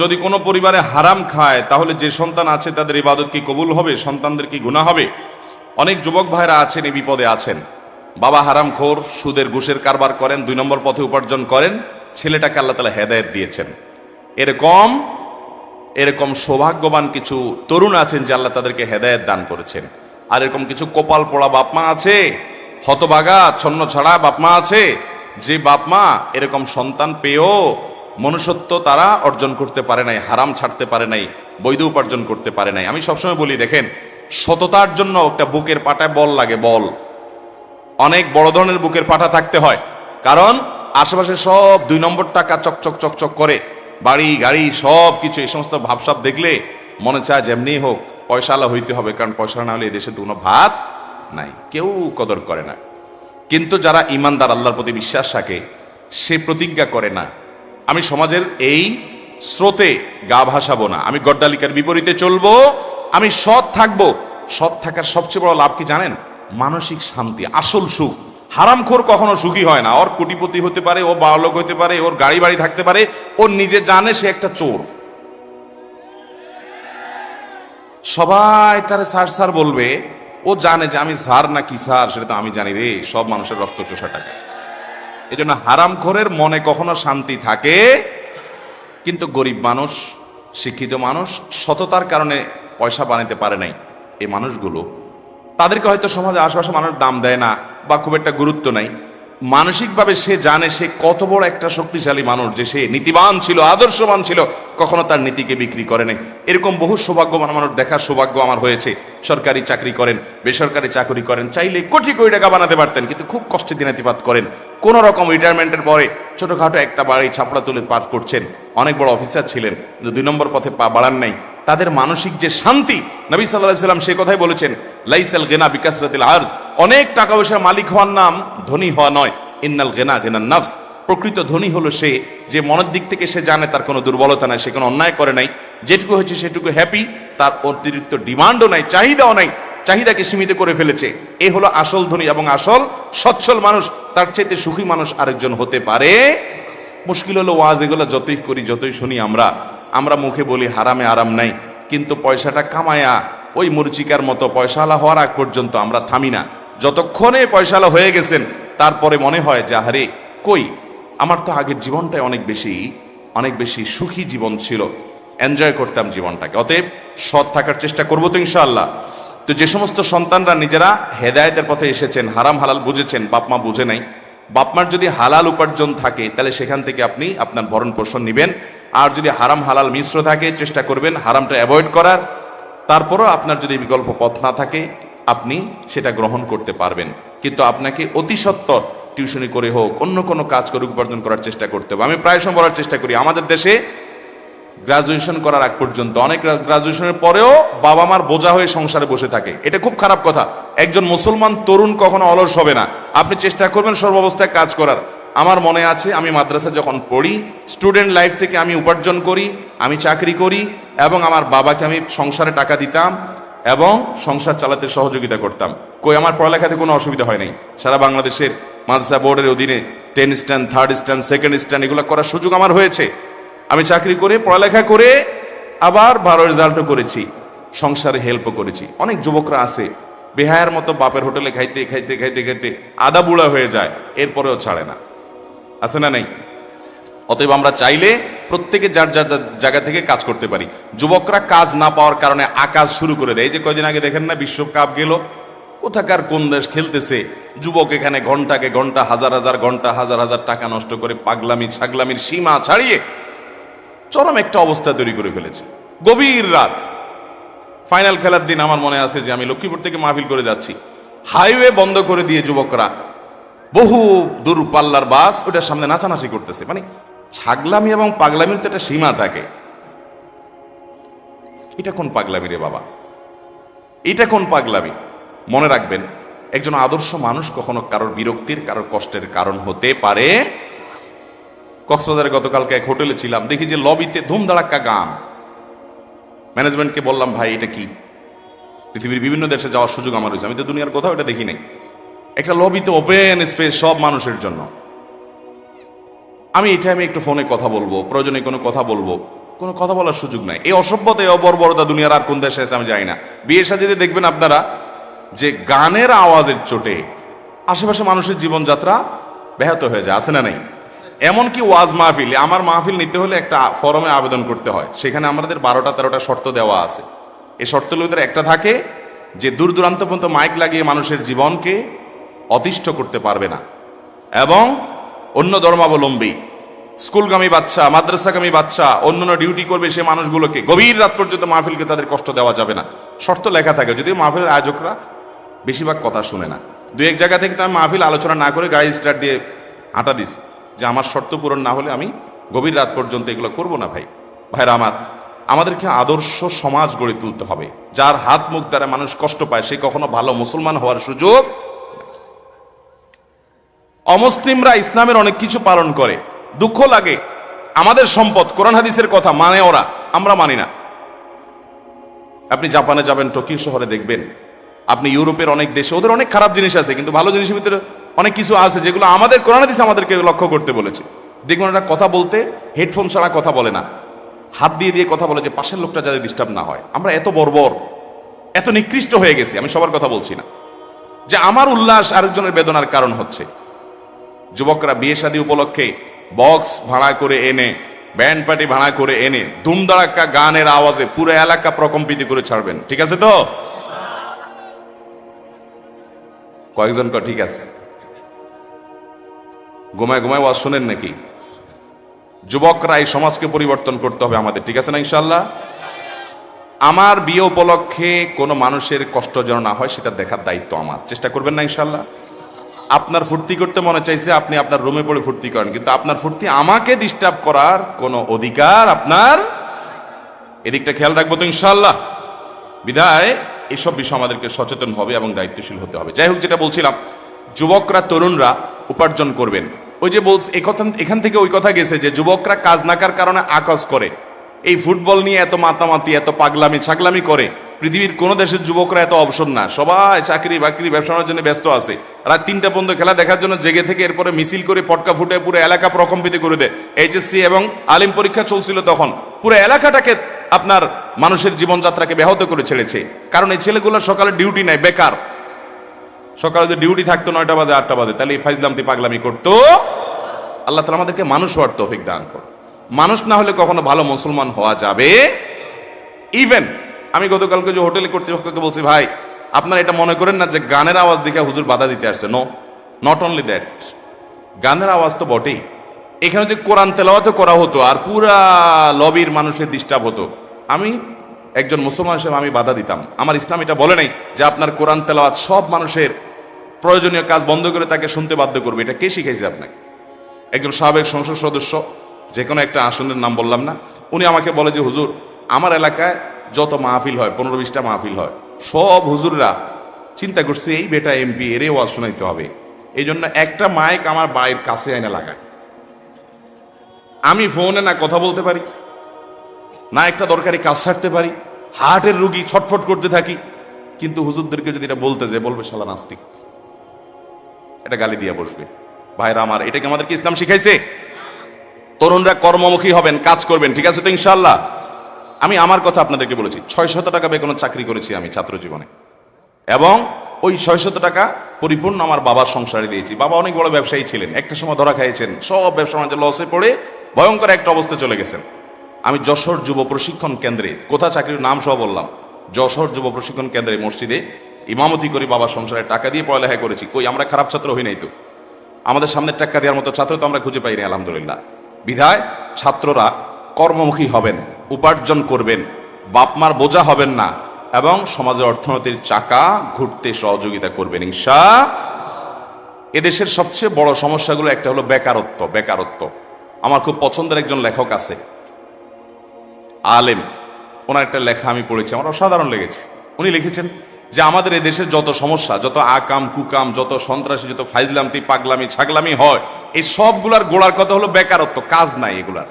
যদি কোনো পরিবারে হারাম খায়, তাহলে যে সন্তান আছে তাদের ইবাদত কি কবুল হবে? সন্তানদের কি গুণা হবে? অনেক যুবক ভাইরা আছেন, এই বিপদে আছেন। বাবা হারাম খোর, সুদের ঘুষের কারবার করেন, দুই নম্বর পথে উপার্জন করেন, ছেলেটাকে আল্লাহ তালা হেদায়ত দিয়েছেন। এরকম এরকম সৌভাগ্যবান কিছু তরুণ আছেন যে আল্লাহ তাদেরকে হেদায়ত দান করেছেন। আর এরকম কিছু কপাল পোড়া বাপমা আছে হতবাগা ছন্ন ছাড়া বাপমা আছে, যে বাপমা এরকম সন্তান পেয়েও মনুষ্যত্ব তারা অর্জন করতে পারে নাই, হারাম ছাড়তে পারে নাই, বৈধ উপার্জন করতে পারে নাই। আমি সবসময় বলি, দেখেন, সততার জন্য একটা বুকের পাটায় বল লাগে, বল। অনেক বড় ধরনের বুকের পাঠা থাকতে হয়। কারণ আশেপাশে সব দুই নম্বর টাকা চকচক চকচক করে, বাড়ি, গাড়ি সব কিছু এই সমস্ত ভাবসাব দেখলে মনে চায় যেমনি হোক পয়সালা হইতে হবে, কারণ পয়সা না হলে এই দেশে তো কোনো ভাত নাই, কেউ কদর করে না। কিন্তু যারা ইমানদার, আল্লাহর প্রতি বিশ্বাস রাখে, সে প্রতিজ্ঞা করে না আমি সমাজের এই স্রোতে গা ভাসাবো না। আমি গড্ডালিকার বিপরীতে চলবো। আমি সৎ থাকব। সৎ থাকার সবচেয়ে বড় লাভ কি জানেন? মানসিক শান্তি, আসল সুখ। হারামখোর কখনো সুখী হয় না। ওর কোটিপতি হতে পারে, ও বালক হতে পারে, ওর গাড়ি বাড়ি থাকতে পারে ওর নিজে জানে সে একটা চোর। সবাই তার স্যার স্যার বলবে, ও জানে যে আমি স্যার না কি স্যার সেটা তো আমি জানি রে, সব মানুষের রক্ত চোষা টাকা। হারাম হারামখোরের মনে কখনো শান্তি থাকে। কিন্তু গরিব মানুষ, শিক্ষিত মানুষ সততার কারণে পয়সা বানাতে পারে নাই এই মানুষগুলো। তাদেরকে হয়তো সমাজে আশেপাশে মানুষ দাম দেয় না বা খুব একটা গুরুত্ব নাই। মানসিকভাবে সে জানে সে কত বড় একটা শক্তিশালী মানুষ যে সে নীতিবান ছিল, আদর্শবান ছিল, কখনো তার নীতিকে বিক্রি করে নাই। এরকম বহু সৌভাগ্যবান মানুষ দেখার সৌভাগ্য আমার হয়েছে। সরকারি চাকরি করেন, বেসরকারি চাকরি করেন, চাইলে কোটি কোটি টাকা বানাতে পারতেন, কিন্তু খুব কষ্টে দিনাতিপাত করেন। কোন রকম রিটায়ারমেন্টের পরে ছোটখাটো একটা বাড়ি ছাপড়া তুলে পার করছেন। অনেক বড় অফিসার ছিলেন, কিন্তু দুই নম্বর পথে পা বাড়ান নাই। তাদের মানসিক যে শান্তি, নবী সাল্লাহ সাল্লাম সে কথাই বলেছেন, লাইসাল গেনা বিকাশরাতিল আর্জ। অনেক টাকা পয়সার মালিক হওয়ার নাম ধনী হওয়া নয়। ইন্নাল গেনা, গেনার নাফস। প্রকৃত ধনী হলো সে যে মনের দিক থেকে সে জানে তার কোনো দুর্বলতা নাই, সে কোনো অন্যায় করে নাই। যেটুকু হয়েছে সেটুকু হ্যাপি তার অতিরিক্ত ডিমান্ডও নাই, চাহিদাও নাই, চাহিদাকে সীমিত করে ফেলেছে। এ হলো আসল ধনী এবং আসল সচ্ছল মানুষ। তার চাইতে সুখী মানুষ আরেকজন হতে পারে। মুশকিল হলো ওয়াজ এগুলো যতই করি, যতই শুনি আমরা আমরা মুখে বলি হারামে আরাম নাই। কিন্তু পয়সাটা কামায়া, ওই মুরচিকার মতো পয়সাওয়ালা হওয়ার আগ পর্যন্ত আমরা থামি না। যতক্ষণে পয়সাওয়ালা হয়ে গেছেন, তারপরে মনে হয় যে, আহারে, কই? আমার তো আগের জীবনটাই অনেক বেশি অনেক বেশি সুখী জীবন ছিল। এনজয় করতাম জীবনটাকে। অতএব সৎ থাকার চেষ্টা করব তো ইনশাআল্লাহ। তো যে সমস্ত সন্তানরা নিজেরা হেদায়েতের পথে এসেছেন, হারাম হালাল বুঝেছেন বাপমা বুঝে নাই বাপমার যদি হালাল উপার্জন থাকে, তাহলে সেখান থেকে আপনি আপনার ভরণ পোষণ নেবেন। আর যদি হারাম হালাল মিশ্র থাকে, চেষ্টা করবেন হারামটা অ্যাভয়েড করার। তারপরও আপনার যদি বিকল্প পথ না থাকে আপনি সেটা গ্রহণ করতে পারবেন। কিন্তু আপনাকে অতি টিউশনি করে হোক, অন্য কোনো কাজ করে উপার্জন করার চেষ্টা করতে হবে। আমি প্রায় সময় বলার চেষ্টা করি, আমাদের দেশে গ্রাজুয়েশন করার আগ পর্যন্ত, অনেক গ্রাজুয়েশনের পরেও বাবা মার বোঝা হয়ে সংসারে বসে থাকে। এটা খুব খারাপ কথা। একজন মুসলমান, তরুণ কখনো অলস হবে না। আপনি চেষ্টা করবেন সর্বাবস্থায় কাজ করার। আমার মনে আছে, আমি মাদ্রাসা যখন পড়ি স্টুডেন্ট লাইফ থেকে আমি উপার্জন করি, আমি চাকরি করি, এবং আমার বাবাকে আমি সংসারে টাকা দিতাম এবং সংসার চালাতে সহযোগিতা করতাম। কই, আমার পড়ালেখাতে কোনো অসুবিধা হয় নাই। সারা বাংলাদেশের মাদ্রাসা বোর্ডের অধীনে ten stand, third stand, second stand এগুলো করার সুযোগ আমার হয়েছে। আমি চাকরি করে, পড়ালেখা করে আবার ভালো রেজাল্টও করেছি, সংসারে হেল্পও করেছি। অনেক যুবকরা আছে, বেহায়ার মতো বাপের হোটেলে খাইতে খাইতে খাইতে খাইতে আদা বুড়া হয়ে যায়, এরপরেও ছাড়ে না। আছে না নেই? অতএব আমরা চাইলে প্রত্যেকে যার যার জায়গা থেকে কাজ করতে পারি। যুবকরা কাজ না পাওয়ার কারণে আকাশ শুরু করে দেয়। এই যে কয়দিন আগে দেখেন না বিশ্বকাপ গেল? কোথাকার কোন দেশ খেলতেছে? যুবক এখানে ঘন্টাকে ঘণ্টা, হাজার হাজার ঘণ্টা, হাজার হাজার টাকা নষ্ট করে পাগলামি, ছাগলামির সীমা ছাড়িয়ে চরম একটা অবস্থা তৈরি করে ফেলেছে। গভীর রাত। ফাইনাল খেলার দিন আমার মনে আছে যে আমি লক্ষ্মীপুর থেকে মাহফিল করে যাচ্ছি। হাইওয়ে বন্ধ করে দিয়ে যুবকরা বহু দূর পাল্লার বাস ওটার সামনে নাচানাচি করতেছে। মানে ছাগলামি এবং পাগলামির তো একটা সীমা থাকে। এটা কোন পাগলামি রে বাবা? এটা কোন পাগলামি? মনে রাখবেন, একজন আদর্শ মানুষ কখনো কারোর বিরক্তির, কারোর কষ্টের কারণ হতে পারে কক্সবাজারে গতকালকে এক হোটেলে ছিলাম, দেখি যে লবিতে ধুমধাড়াক্কা গান। ম্যানেজমেন্টকে বললাম, ভাই, এটা কি? পৃথিবীর বিভিন্ন দেশে যাওয়ার সুযোগ আমার হয়েছে আমি তো দুনিয়ার কোথাও এটা দেখি নাই। একটা লবিতে ওপেন স্পেস সব মানুষের জন্য। আমি এই টাইমে একটু ফোনে কথা বলব, প্রয়োজনে কোনো কথা বলব, কোনো কথা বলার সুযোগ নাই। এই অসভ্যতা, এই অবর্বরতা দুনিয়ার আর কোন দেশে আছে আমি জানি না। বিয়ের সাথে দেখবেন আপনারা যে গানের আওয়াজের চোটে আশেপাশে মানুষের জীবনযাত্রা ব্যাহত হয়ে যায়, আছে না নাই? এমনকি ওয়াজ মাহফিল, আমার মাহফিল নিতে হলে একটা ফরমে আবেদন করতে হয়। সেখানে আমাদের বারোটা তেরোটা শর্ত দেওয়া আছে। এই শর্তের ভিতরে একটা থাকে যে দূর দূরান্ত পর্যন্ত মাইক লাগিয়ে মানুষের জীবনকে অতিষ্ঠ করতে পারবে না। এবং অন্য ধর্মাবলম্বী, স্কুলগামী বাচ্চা, মাদ্রাসাগামী বাচ্চা, অন্যান্য ডিউটি করবে সে মানুষগুলোকে গভীর রাত পর্যন্ত মাহফিলকে তাদের কষ্ট দেওয়া যাবে না। শর্ত লেখা থাকে, যদিও মাহফিলের আয়োজকরা বেশিরভাগ কথা শুনে না। দু এক জায়গা থেকে তো আমি মাহফিল আলোচনা না করে গাড়ি স্টার্ট দিয়ে আটা দিস। যে আমার শর্ত পূরণ না হলে আমি গভীর রাত পর্যন্ত এগুলো করব না ভাই। ভাইরা আমার, আমাদেরকে আদর্শ সমাজ গড়ে তুলতে হবে। যার হাত মুখ দ্বারা মানুষ কষ্ট পায়, সে কখনো ভালো মুসলমান হওয়ার সুযোগ অমুসলিমরা ইসলামের অনেক কিছু পালন করে। দুঃখ লাগে। আমাদের সম্পদ, কোরআন হাদিসের কথা মানে ওরা, আমরা মানি না। আপনি জাপানে যাবেন, টোকিও শহরে দেখবেন। আপনি ইউরোপের অনেক দেশে, ওদের অনেক খারাপ জিনিস আছে, কিন্তু ভালো জিনিসের ভিতরে অনেক কিছু আছে যেগুলো আমাদের কোরআন হাদিস আমাদেরকে লক্ষ্য করতে বলেছে। দেখবেন ওরা কথা বলতে, হেডফোন ছাড়া কথা বলে না। হাত দিয়ে দিয়ে কথা বলে যে পাশের লোকটা যাতে ডিস্টার্ব না হয়। আমরা এত বর্বর, এত নিকৃষ্ট হয়ে গেছি, আমি সবার কথা বলছি না। যে আমার উল্লাস আরেকজনের বেদনার কারণ হচ্ছে। যুবকরা বিয়ে শাদী উপলক্ষে বক্স ভাড়া করে এনে, ব্যান্ড পার্টি ভাড়া করে এনে ধুমধাড়াক্কা গানের আওয়াজে পুরো এলাকা প্রকম্পিত করে ছাড়বেন। ঠিক আছে তো? কয়েকজন ক ঠিক আছে। ঘুমায় ঘুমায় ওয়াজ শোনেন নাকি? যুবকরা এই সমাজকে পরিবর্তন করতে হবে আমাদের, ঠিক আছে না ইনশাল্লাহ আমার বিয়ে উপলক্ষে কোনো মানুষের কষ্ট যেন না হয়, সেটা দেখার দায়িত্ব আমার। চেষ্টা করবেন না ইনশাল্লাহ আপনার ফুর্তি করতে মনে চাইছে, আপনি আপনার রুমে পড়ে ফুর্তি করেন। কিন্তু আপনার ফুর্তি আমাকে ডিস্টার্ব করার কোনো অধিকার আপনার এদিকটা খেয়াল রাখব তো ইনশাল্লাহ বিদায় এইসব বিষয় আমাদেরকে সচেতন হবে এবং দায়িত্বশীল হতে হবে। যাই হোক, যেটা বলছিলাম, যুবকরা, তরুণরা উপার্জন করবেন। ওই যে বলছে কথা, এখান থেকে ওই কথা গেছে যে যুবকরা কাজ নাকার কারণে আকাশ করে। এই ফুটবল নিয়ে এত মাতামাতি, এত পাগলামি, ছাগলামি করে। পৃথিবীর কোন দেশের যুবকরা এত অবসর না। সবাই চাকরি, বাকরি ব্যবসার জন্য ব্যস্ত আছে। রাত তিনটা পর্যন্ত খেলা দেখার জন্য জেগে থেকে এরপরে মিছিল করে পটকা ফুটে পুরো এলাকা প্রকম্পিত করে দেয়। এইচএসসি এবং আলিম পরীক্ষা চলছিল তখন। পুরো এলাকাটাকে আপনার মানুষের জীবনযাত্রাকে ব্যাহত করে ছেড়েছে। কারণ এই ছেলেগুলোর সকালে ডিউটি নাই, বেকার। সকালে যদি ডিউটি থাকতো নয়টা বাজে, আটটা বাজে, তাহলে এই ফাইজলামতি পাগলামি করতো। আল্লাহ তালা আমাদেরকে মানুষ হওয়ার তৌফিক দান কর মানুষ না হলে কখনো ভালো মুসলমান হওয়া যাবে। ইভেন আমি গতকালকে যে হোটেলে কর্তৃপক্ষকে বলছি, ভাই, আপনারা এটা মনে করেন না যে গানের আওয়াজ দেখে হুজুর বাধা দিতে আসছে? নো নট অনলি দ্যাট গানের আওয়াজ তো বটেই। এখানে যে কোরআন তেলাওয়াতও করা হতো আর পুরা লবির মানুষের ডিস্টার্ব হতো, আমি একজন মুসলমান হিসেবে আমি বাধা দিতাম। আমার ইসলাম এটা বলে নাই যে আপনার কোরআন তেলাওয়াত সব মানুষের প্রয়োজনীয় কাজ বন্ধ করে তাকে শুনতে বাধ্য করবে। এটা কে শিখাইছে আপনাকে? একজন সাবেক সংসদ সদস্য, যে কোনো একটা আসনের নাম বললাম না, উনি আমাকে বলে যে, হুজুর, আমার এলাকায় যত মাহফিল হয়, পনেরো বিশটা মাহফিল হয়, সব হুজুররা চিন্তা করছে, এই বেটা এমপি, এরে ওয়াজ শোনাইতে হবে। এই জন্য একটা মাইক আমার বাড়ির কাছে এনে লাগায়। আমি ফোনে না কথা বলতে পারি, না একটা দরকারি কাজ ছাড়তে পারি, হার্টের রুগী ছটফট করতে থাকি, কিন্তু হুজুরদেরকে যদি এটা বলতে যে, বলবে শালা নাস্তিক, এটা গালি দিয়ে বসবে। ভাইরা আমার এটাকে আমাদেরকে ইসলাম শিখাইছে? তরুণরা কর্মমুখী হবেন, কাজ করবেন, ঠিক আছে তো ইনশাল্লাহ আমি আমার কথা আপনাদেরকে বলেছি ছয় শত টাকা বেতন চাকরি করেছি আমি ছাত্র জীবনে। এবং ওই ছয় শত টাকা পরিপূর্ণ আমার বাবার সংসারে দিয়েছি। বাবা অনেক বড় ব্যবসায়ী ছিলেন, একটা সময় ধরা খাইয়েছেন, সব ব্যবসা বাণিজ্য লসে পড়ে ভয়ঙ্কর একটা অবস্থা চলে গেছেন। আমি যশোর যুব প্রশিক্ষণ কেন্দ্রে, কোথা চাকরির নাম সহ বললাম, যশোর যুব প্রশিক্ষণ কেন্দ্রে মসজিদে ইমামতি করি বাবার সংসারে টাকা দিয়ে পড়ালেখা করেছি। কই, আমরা খারাপ ছাত্র হই নাই তো? আমাদের সামনে টাকা দেওয়ার মতো ছাত্র তো আমরা খুঁজে পাইনি, আলহামদুলিল্লাহ। বিধায় ছাত্ররা কর্মমুখী হবেন। উপার্জন করবেন, বাপমার বোঝা হবেন না এবং সমাজের অর্থনীতির চাকা ঘুরতে সহযোগিতা করবেন ইনশা এদেশের সবচেয়ে বড় সমস্যাগুলো একটা হলো বেকারত্ব বেকারত্ব। আমার খুব পছন্দের একজন লেখক আছে, আলেম। ওনার একটা লেখা আমি পড়েছি, আমার অসাধারণ লেগেছে। উনি লিখেছেন যে, আমাদের এই দেশের যত সমস্যা, যত আকাম, কুকাম, যত সন্ত্রাসী, যত ফাইজলামতি, পাগলামি, ছাগলামি হয়, এই সবগুলার গোড়ার কথা হলো বেকারত্ব, কাজ নাই এগুলার।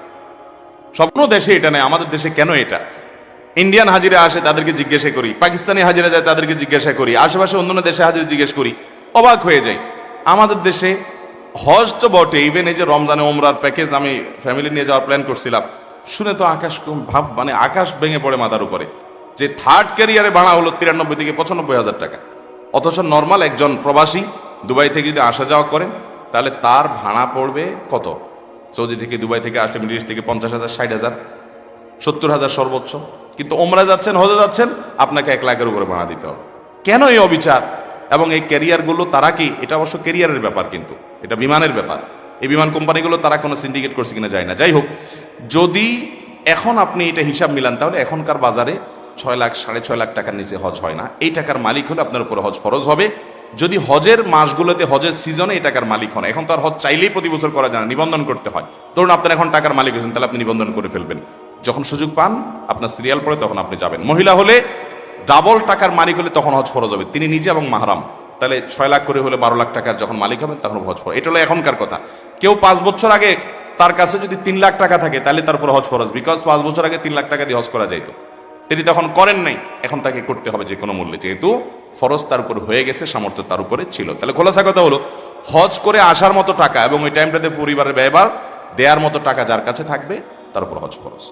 সব কোনো দেশে এটা নেই আমাদের দেশে কেন এটা? ইন্ডিয়ান হাজিরা আসে, তাদেরকে জিজ্ঞাসা করি। পাকিস্তানি হাজিরা যায়, তাদেরকে জিজ্ঞাসা করি। আশেপাশে অন্যান্য দেশে হাজিরা জিজ্ঞেস করি, অবাক হয়ে যাই। আমাদের দেশে হজ তো বটে ইভেন এই যে রমজানে ওমরার প্যাকেজ আমি ফ্যামিলি নিয়ে যাওয়ার প্ল্যান করছিলাম, শুনে তো আকাশ ভাব মানে আকাশ ভেঙে পড়ে মাথার উপরে। যে থার্ড ক্যারিয়ারে ভাড়া হলো তিরানব্বই থেকে পঁচানব্বই হাজার টাকা। অথচ নর্মাল একজন প্রবাসী দুবাই থেকে যদি আসা যাওয়া করেন, তাহলে তার ভাড়া পড়বে কত? সৌদি থেকে, দুবাই থেকে, আসলে মিডিল থেকে পঞ্চাশ হাজার, ষাট হাজার, সত্তর হাজার সর্বোচ্চ। কিন্তু ওমরা যাচ্ছেন, হজে যাচ্ছেন, আপনাকে এক লাখের উপরে ভাড়া দিতে হবে। কেন এই অবিচার? এবং এই ক্যারিয়ারগুলো তারা কি? এটা অবশ্য ক্যারিয়ারের ব্যাপার কিন্তু, এটা বিমানের ব্যাপার। এই বিমান কোম্পানিগুলো তারা কোনো সিন্ডিকেট করছে কিনা যায় না। যাই হোক, যদি এখন আপনি এটা হিসাব মিলান, তাহলে এখনকার বাজারে ছয় লাখ, সাড়ে ছয় লাখ টাকার নিচে হজ হয় না। এই টাকার মালিক হলে আপনার উপর হজ ফরজ হবে। যদি হজের মাসগুলোতে, হজের সিজনে এই টাকার মালিক হন, এখন তো আর হজ চাইলেই প্রতি বছর করা যায় না, নিবন্ধন করতে হয়। ধরুন আপনার এখন টাকার মালিক হয়েছেন, তাহলে আপনি নিবন্ধন করে ফেলবেন। যখন সুযোগ পান, আপনার সিরিয়াল পড়ে, তখন আপনি যাবেন। মহিলা হলে ডাবল টাকার মালিক হলে তখন হজ ফরজ হবে। তিনি নিজে এবং মাহারাম। তাহলে ছয় লাখ করে হলে বারো লাখ টাকার যখন মালিক হবেন, তখন হজ ফরজ। এটা হলো এখনকার কথা। কেউ পাঁচ বছর আগে তার কাছে যদি তিন লাখ টাকা থাকে, তাহলে তার উপর হজ ফরজ। বিকজ পাঁচ বছর আগে তিন লাখ টাকা দিয়ে হজ করা যাইতো। তিনি তখন করেন নাই। এখন তাকে করতে হবে যে কোনো মূল্যে। যেহেতু ফরজ তার উপর হয়ে গেছে, সামর্থ্য তার উপরে ছিল। তাহলে খোলাসা কথা হলো, হজ করে আসার মতো টাকা এবং ওই টাইমটাতে পরিবারের ব্যয়বার দেওয়ার মতো টাকা যার কাছে থাকবে, তার উপর হজ ফরজ।